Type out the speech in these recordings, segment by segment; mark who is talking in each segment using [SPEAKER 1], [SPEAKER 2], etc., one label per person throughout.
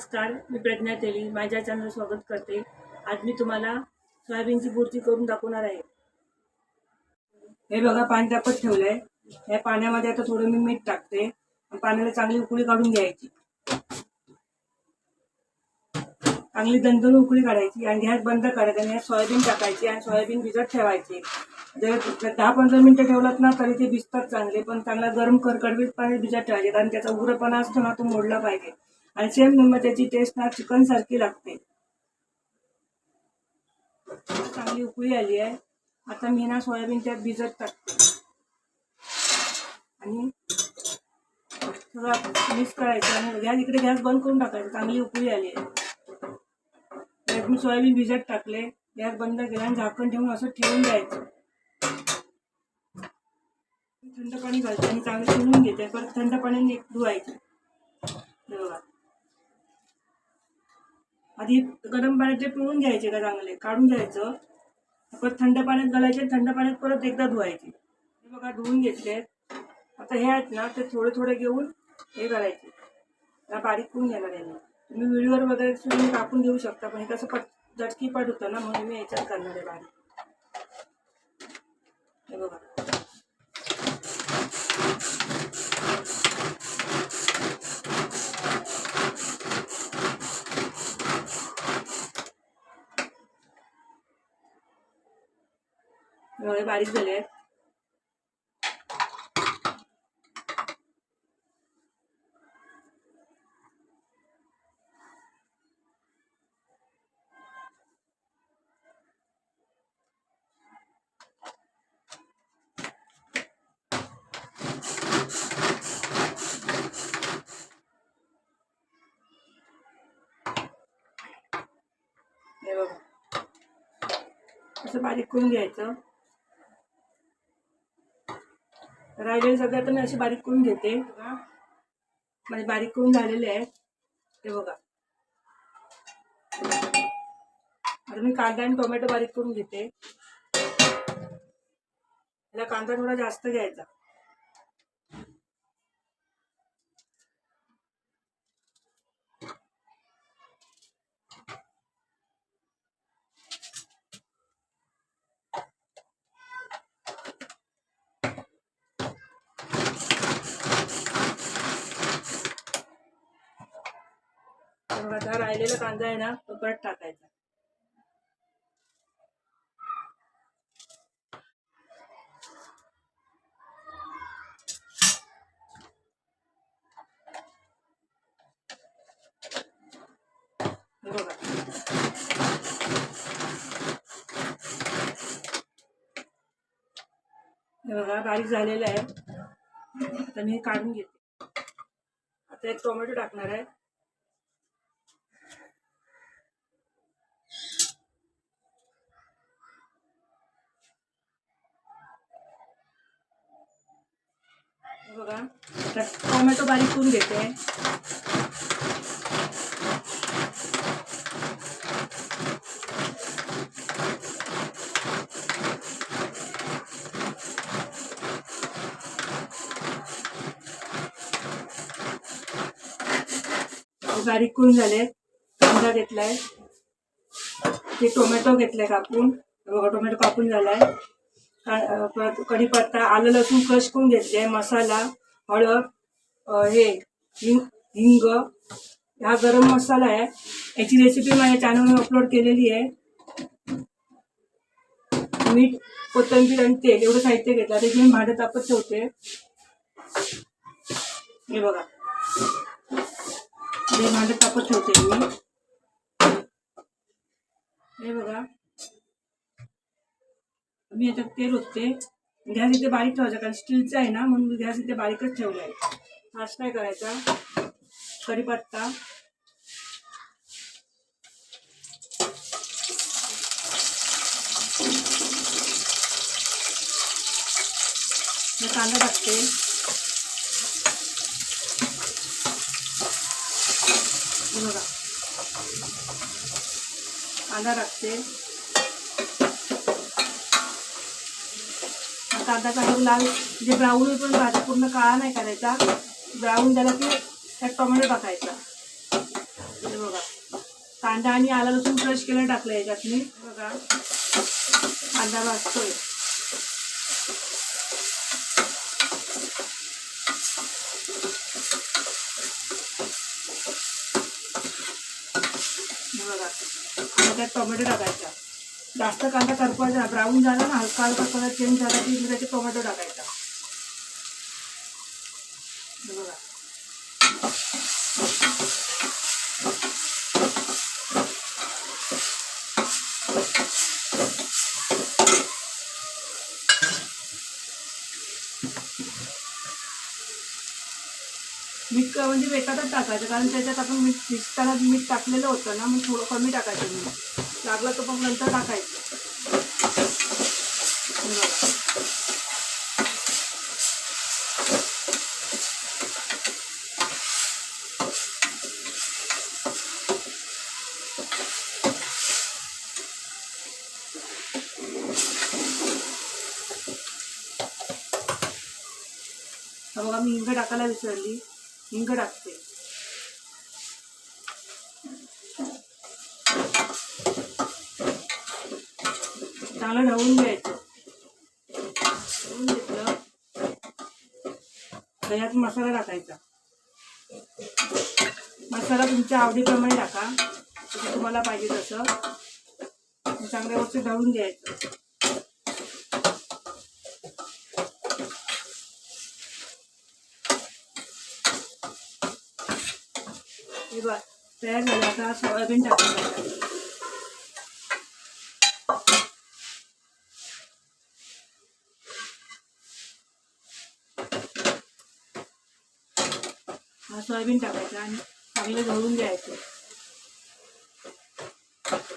[SPEAKER 1] नमस्कार मी प्रज्ञा तेली माझ्या चॅनल स्वागत करते. आज मी तुम्हाला सोयाबीनची बुर्जी करून दाखवणार आहे. हे बघा पाणी तापत ठेवलंय. या पाण्यामध्ये आता थोडं मी मीठ टाकते. पाण्याला चांगली उकळी काढून घ्यायची. चांगली दणदण उकळी काढायची आणि गॅस बंद करायचा आणि सोयाबीन टाकायची आणि सोयाबीन भिजत ठेवायचे. जर दहा पंधरा मिनिटं ठेवलात ना तरी ते भिजतात चांगले पण चांगला गरम करकडवीत पाणी भिजत ठेवायचे कारण त्याचा उग्रपणा असतो ना तो मोडला पाहिजे. आणि सेम निम्म त्याची टेस्ट ना चिकन सारखी लागते. चांगली उकळी आली आहे. आता मी ना सोयाबीन त्यात भिजत टाकते. आणि सगळं मिक्स करायचं आणि गॅस इकडे गॅस बंद करून टाकायचं. चांगली उकळी आली आहे. त्यात मी सोयाबीन भिजत टाकले. गॅस बंद केला आणि झाकण ठेवून असं ठेवून द्यायचं. थंड पाणी घालते आणि चांगलं शिवून घेते. परत थंड पाण्याने धुवायचं. हे बघा. आधी गरम पाण्यात ते पिळून घ्यायचे का चांगले काढून घ्यायचं. परत थंड पाण्यात घालायचे थंड पाण्यात परत एकदा धुवायचे. हे बघा धुवून घेतले. आता हे आहेत ना ते थोडे थोडे घेऊन हे करायचे. त्याला बारीक करून घेणार आहे तुम्ही व्हिडिओवर वगैरे तुम्ही कापून घेऊ शकता पण हे कसं पट झटकी पट होतं ना म्हणून मी याच्यात करणार आहे बारीक. हे बघा. एवढे बारीक झाले आहेत. हे बघा. असं बारीक करून घ्यायचं. राहिलेले सगळे आता मी अशी बारीक करून घेते. बघा. माझे बारीक करून झालेले आहेत. ते बघा. आता मी कांदा आणि टोमॅटो बारीक करून घेते. याला कांदा थोडा जास्त घ्यायचा. आता राहिलेला कांदा आहे ना तो परत टाकायचा. हे बघा. हे बघा बारीक झालेलं आहे. तर मी हे काढून घेते. आता एक टोमॅटो टाकणार आहे. बघा. टोमॅटो बारीक करून घेते. बारीक करून झाले कांदा घेतलाय. ते टोमॅटो घेतलाय कापून. बघा टोमॅटो कापून झालाय. परत कढीपत्ता आलं लसूण क्रश करून घेतले मसाला. हळद हे हिंग हिंग हा गरम मसाला आहे. याची रेसिपी माझ्या चॅनलवर अपलोड केलेली आहे. मीठ कोथिंबीर आणि तेल एवढं साहित्य घेतलं. त्याची मी भांडं तापत ठेवते. हे बघा. हे भांडं तापत ठेवते मी. हे बघा. मी याच्यात तेल होते गॅस इथे बारीक ठेवायचा कारण स्टीलचा आहे ना म्हणून गॅस इथे बारीकच ठेवला आहे फास्ट काय करायचा. कढीपत्ता. मी कांदा टाकते. बघा. कांदा टाकते. कांदा चांगला लाल जे ब्राऊन पण भाजी पूर्ण काळा नाही करायचा. ब्राऊन झाला की त्यात टोमॅटो टाकायचा. हे बघा. कांदा आणि आला लसूण क्रश केलं टाकलं याच्यात मी बघा. कांदा भाजतोय. बघा. आता त्यात टोमॅटो टाकायचा. जास्त कांदा करपवायचा ब्राऊन झाला ना हलका हलका कलर चेंज झाला की त्याचे टोमॅटो टाकायचा. बघा. मीठ म्हणजे एकातच टाकायचं कारण त्याच्यात आपण मीठ शिजताना मीठ टाकलेलं होतं ना मग थोडं कमी टाकायचं मीठ. लागलं तर मग नंतर टाकायचं. बघा मी हिंग टाकायला विसरली. हिंग टाकते. चांगलं ढवून घ्यायचं ढवून घेतलं. त्याच्यात मसाला टाकायचा. मसाला तुमच्या आवडीप्रमाणे टाका. तुम्हाला पाहिजे तसं. चांगल्या वस्तू ढवून घ्यायचं तयार झालं. आता सोयाबीन टाकायचं. सोयाबीन टाकायचं आणि चांगलं ढवळून घ्यायचं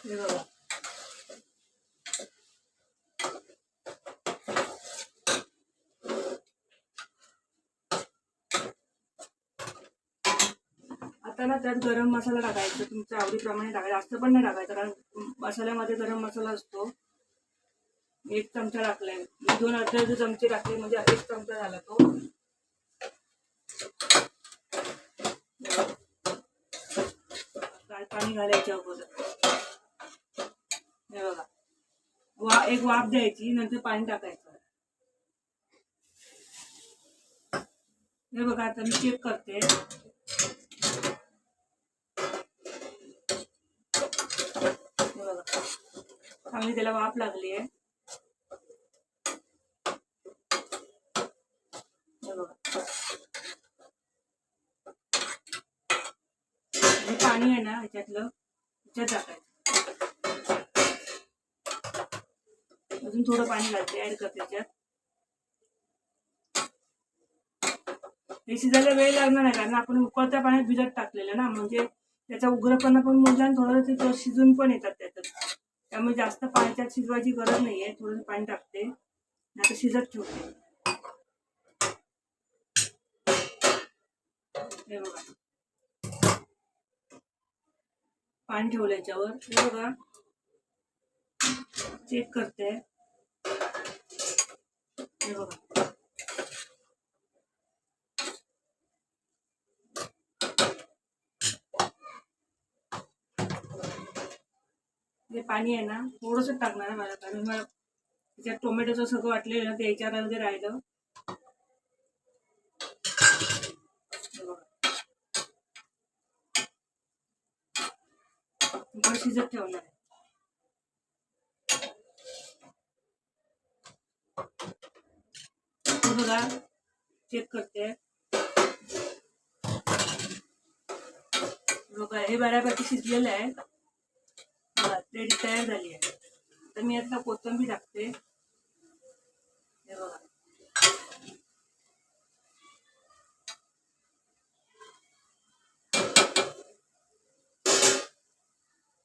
[SPEAKER 1] हे बघा. आता ना त्यात गरम मसाला टाकायचा. तुमच्या आवडीप्रमाणे टाकायचा. जास्त पण नाही टाकायचा कारण मसाल्यामध्ये गरम मसाला असतो. एक चमचा टाकलाय. दोन अर्धे अर्धे चमचे टाकले. म्हणजे एक चमचा झाला तो. पाणी घालायच्या अगोदर. हे बघा. वा एक वाफ द्यायची नंतर पाणी टाकायचं. हे बघा आता मी चेक करते. हे बघा. चांगली त्याला वाफ लागली आहे हे बघा हे आपल्याला ह्याच्यातलं ह्याच्यात टाकायचं. अजून थोडं पाणी घालते ऍड करते त्याच्यात. हे शिजायला वेळ लागणार नाही कारण आपण उकळत्या पाण्यात भिजत टाकलेलं ना म्हणजे त्याचा उग्रपणा पण मुलगा थोडं ते शिजून पण येतात त्याच्यात. त्यामुळे जास्त पाण्याच्यात शिजवायची गरज नाहीये थोडं पाणी टाकते आता शिजत ठेवते. हे बघा. पाणी ठेवलं याच्यावर. हे बघा. चेक करते. हे बघा. पाणी आहे ना थोडंसं टाकणार आहे मला. कारण मला त्याच्यात टोमॅटोचं सगळं वाटलेलं ना ते याच्यामध्ये राहिलं बरं शिजत ठेवणार आहे. बघा चेक करते. बघा हे बऱ्यापैकी शिजलेलं आहे. बघा रेडी तयार झाली आहे. तर मी आता कोथिंबीर टाकते. हे बघा.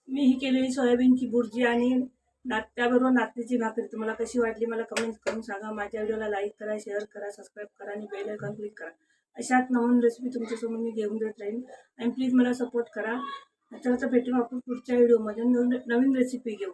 [SPEAKER 1] मी ही केलेली सोयाबीनची बुर्जी आणि नात त्याबरोबर भाकरी. तुम्हाला कशी वाटली मला कमेंट करून सांगा. माझ्या व्हिडिओला लाईक करा शेअर करा सबस्क्राईब करा आणि बेल आयकॉन क्लिक करा. अशाच नवीन रेसिपी तुमच्यासमोर मी घेऊन देत राहीन. आणि प्लीज मला सपोर्ट करा. तर भेटून आपण पुढच्या व्हिडिओमध्ये नवीन रेसिपी घेऊ.